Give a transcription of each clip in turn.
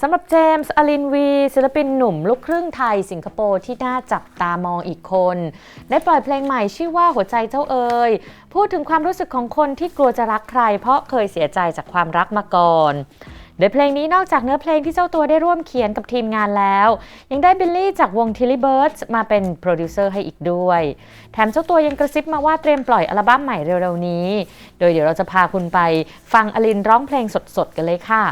สำหรับเจมส์อลินวี ศิลปินหนุ่มลูกครึ่งไทยสิงคโปร์ที่น่าจับตามองอีกคน ได้ปล่อยเพลงใหม่ชื่อว่าหัวใจเจ้าเอ๋ยพูดถึงความรู้สึกของคนที่กลัวจะรักใคร เพราะเคยเสียใจจากความรักมาก่อนโดยเพลงนี้นอกจากเนื้อเพลงที่เจ้าตัวได้ร่วมเขียนกับทีมงานแล้ว ยังได้บิลลี่จากวง Tilly Birds มาเป็นโปรดิวเซอร์ให้อีกด้วย แถมเจ้าตัวยังกระซิบมาว่าเตรียมปล่อยอัลบั้มใหม่เร็วๆนี้ โดยเดี๋ยวเราจะพาคุณไปฟังอลินร้องเพลงสดๆกันเลยค่ะ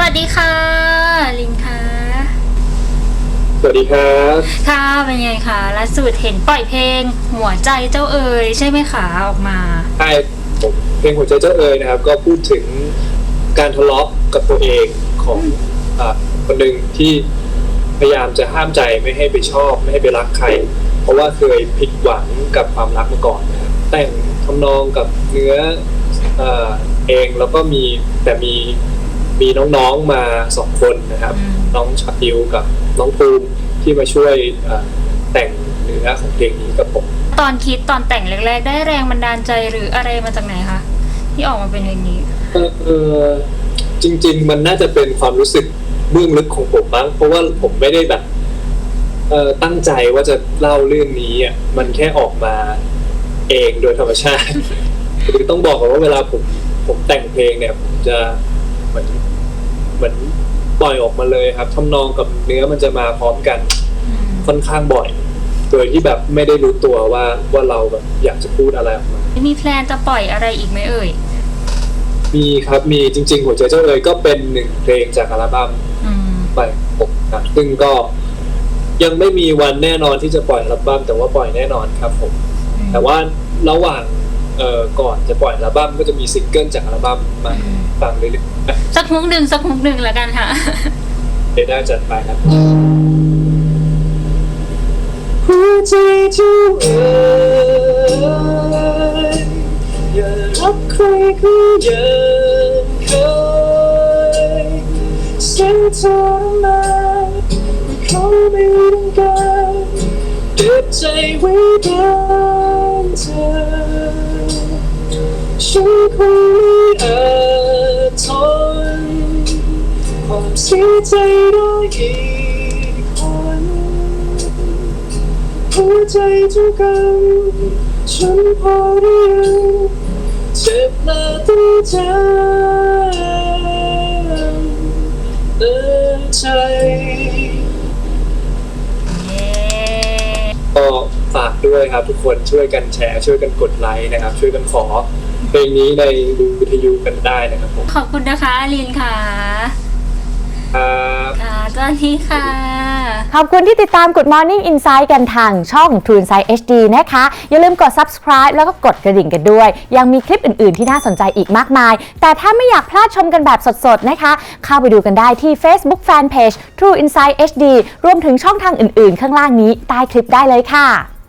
วัสดีค่ะ ลินค่ะ สวัสดีครับค่ะเป็นไงคะล่าสุดเห็นปล่อยเพลง หัวใจเจ้าเอ๋ยใช่ไหมคะออกมาใช่ผมเพลงหัวใจเจ้าเอ๋ยนะครับ ก็พูดถึงการทะเลาะกับตัวเองของอาคนหนึ่งที่พยายามจะห้ามใจไม่ให้ไปชอบไม่ให้ไปรักใคร เพราะว่าเคยผิดหวังกับความรักมาก่อนนะครับแต่งทำนองกับเนื้อเออเองแล้วก็มีแต่มี มีน้องๆมาสองคนนะครับอืมน้องชาติวกับน้องภูมิที่มาช่วยเอ่อแต่งเนื้อของเพลงนี้กับผมตอนคิดตอนแต่งแรกๆ ได้แรงบันดาลใจหรืออะไรมาจากไหนคะที่ออกมาเป็นเพลงนี้เอ่อเอ่อจริง ๆ มันน่าจะเป็นความรู้สึกเบื้องลึกของผมบ้างเพราะว่าผมไม่ได้แบบเอ่อตั้งใจว่าจะเล่าเรื่องนี้อะมันแค่ออกมาเองโดยธรรมชาติ คือต้องบอกก่อนว่าเวลาผมผมแต่งเพลงเนี่ยผมจะ เหมือนเหมือนปล่อยออกมาเลยครับทำนองกับเนื้อมันจะมาพร้อมกันอืมค่อนข้างบ่อย โดยที่แบบไม่ได้รู้ตัวว่าว่าเราแบบอยากจะพูดอะไรออกมา มีแพลนจะปล่อยอะไรอีกไหมเอ่ย มีครับมีจริง ๆ หัวใจเจ้าเลยก็เป็นหนึ่งเพลงจากอัลบั้มอืม ไปผมครับซึ่งก็ยังไม่มีวันแน่นอนที่จะปล่อยอัลบั้มแต่ว่าปล่อยแน่นอนครับผม แต่ว่าระหว่าง เอ่อก่อนจะปล่อยอัลบั้มก็จะมีซิงเกิลจากอัลบั้มมาฟังเรื่อยๆสักฮุกหนึ่งสักฮุกหนึ่งแล้วกันค่ะ เดี๋ยวได้จัดไปครับหัวใจเจ้าเอ๋ยอย่ารักใครก็ยังเคยเสียทรมาน บใจไว้บ้างเธอ ฉันคงไม่อาจทนความเสียใจได้อีกคนหัวใจเจ้ากันฉันพอได้ยังเจ็บและต้องจำเตือนใจ เย้ ก็ฝาก ด้วยครับ ทุกคนช่วยกันแชร์ ช่วยกันกดไลค์นะครับ ช่วยกันขอเพลงนี้ในวิทยุกันได้นะครับผมขอบคุณนะคะลินค่ะครับค่ะสวัสดีค่ะ ขอบคุณที่ติดตาม Good Morning Insight กันทางช่อง True Insight HD นะคะ อย่าลืมกด subscribe แล้วก็กดกระดิ่งกันด้วย ยังมีคลิปอื่น ๆ ที่น่าสนใจอีกมากมาย แต่ถ้าไม่อยากพลาดชมกันแบบสด ๆ นะคะ เข้าไปดูกันได้ที่ Facebook Fanpage True Insight HD รวมถึงช่องทางอื่น ๆ ข้างล่างนี้ใต้คลิปได้เลยค่ะ